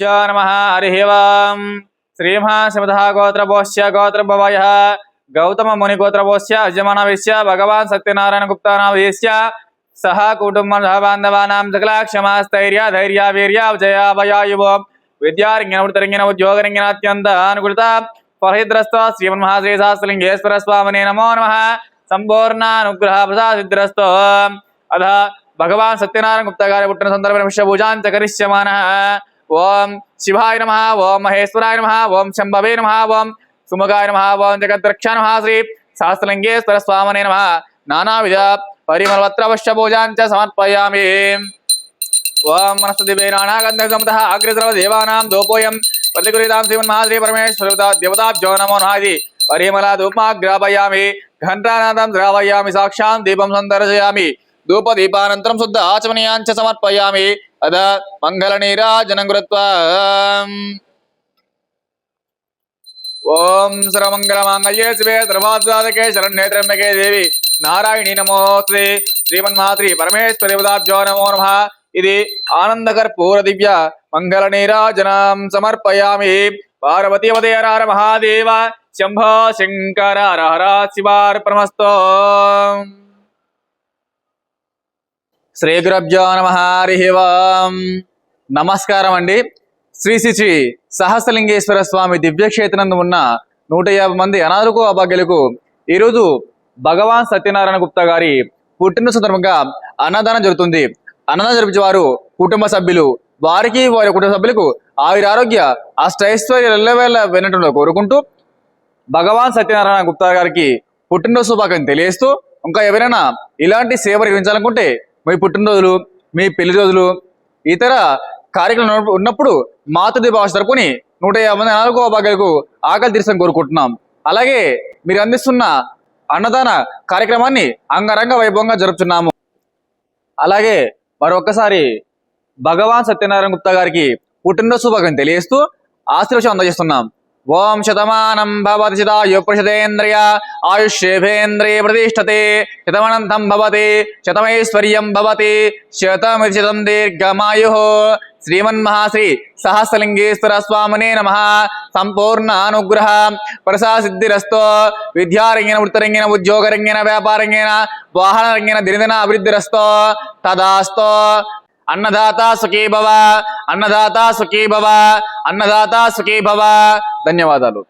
गोत्रभ्य नम, हरि ओम। श्रीमहाशिवधा गोत्रभोश्य गोत्रभवय गौतम मुनिगोत्रभोश्य अजमानवेश्य भगवान् सत्यनारायणगुप्तानावेश्य सह कुटुम्बबान्धवानां सकलाक्षमास्थैर्य धैर्य वीर्यावजयावयायुवो विद्यारङ्गिन वृत्तरङ्गिन अत्यंत अनुकूलता परहिद्रस्त श्रीमन्महाश्रीशास्त्रलिङ्गेश्वर स्वामी नमो नमः। सम्पूर्णानुग्रह प्रसादिद्रस्त अथ, भगवान सत्यनारायण गुप्ता कार्य पुत्र संदर्भ विश्वभूजान् च करिष्यमानः। ఓం శివాయ నమ ఓం మహేశ్వరాయ నమ ఓం శంభవే నమ ఓం సుముఖాయ నమ ఓం జగద్రక్ష నమ శ్రీ శాస్త్రలింగేశ్వర స్వామనే నమ. నానావిధ పరిమళవత్రవశ్య పూజాంచ సమర్పయామి. ఓం మనస్తదివేరాణాగంధగమత అగ్రసర్వ దేవానాం దోపోయం. ప్రతిగురితాం శ్రీమన్ మహాశ్రీ పరమేశ్వర దేవతాబ్జో నమో నాది పరిమళ ధూపాగ్రాపయామి ఘంటానాదం ద్రావయామి సాక్షాం దీపం సందర్శయామి. ధూప దీపానంతరం శుద్ధ ఆచమనీయాంచ సమర్పయామి. అద మంగళ నీరాజనం కృత్వా ఓం సర్వమంగళ మాంగళ్యే శివే సర్వాద్వాదకే శరణ్యే త్ర్యంబకే దేవి నారాయణి నమోస్తే శ్రీమన్మాత్రి పరమేశ్వరి పదాభ్యో నమో నమ ఇది ఆనందకర్పూర దివ్య మంగళ నీరాజనం సమర్పయామి పార్వతీ ఉదయరార మహాదేవ శంభో శంకర హర శివార్పణమస్తో శ్రీ గురభ్యో నమ హరి నమస్కారం అండి. శ్రీ శ్రీ శ్రీ సహస్రలింగేశ్వర స్వామి దివ్యక్షేత్రంలో ఉన్న నూట యాభై మంది అనాథులకు అభాగ్యులకు ఈరోజు భగవాన్ సత్యనారాయణ గుప్తా గారి పుట్టిన సందర్భంగా అన్నదానం జరుగుతుంది. అన్నదానం జరిపించే వారు కుటుంబ సభ్యులు వారికి వారి కుటుంబ సభ్యులకు ఆయురారోగ్య ఆరోగ్య వినటంలో కోరుకుంటూ భగవాన్ సత్యనారాయణ గుప్తా గారికి పుట్టినరోజు శుభాకాంక్షలు తెలియజేస్తూ ఇంకా ఎవరైనా ఇలాంటి సేవ నిర్వహించాలనుకుంటే మీ పుట్టినరోజులు మీ పెళ్ళి రోజులు ఇతర కార్యక్రమాలు ఉన్నప్పుడు- ఉన్నప్పుడు భాష తరపుని నూట యాభై మంది నాలుగో భాగాలకు ఆకలి తీర్చని కోరుకుంటున్నాం. అలాగే మీరు అందిస్తున్న అన్నదాన కార్యక్రమాన్ని అంగరంగ వైభవంగా జరుపుతున్నాము. అలాగే మరొకసారి భగవాన్ సత్యనారాయణ గుప్తా గారికి పుట్టినరోజు శుభాకాంక్షలు తెలియజేస్తూ ఆశీర్వచనం అందజేస్తున్నాం. ఓం శతమానం భవతి శతాయు ఆయుష్యేభేంద్రియ ప్రతిష్టతే శతమనంతం భవతి శతమైశ్వర్యం భవతి శతమితి శతం దీర్ఘమాయు. శ్రీమన్మహాశ్రీ సహస్రలింగేశ్వర స్వామినే నమ. సంపూర్ణ అనుగ్రహ ప్రసాసిద్ధిరస్తో విద్యారంగిన వృత్తరంగిన ఉద్యోగరంగిన వ్యాపారంగిన వాహనరంగిన దినదిన అభివృద్ధిరస్తో తదాస్తో. అన్నదాత సుఖీ భవ అన్నదాత సుఖీ భవ అన్నదాత సుఖీ భవ ధన్యవాదాలు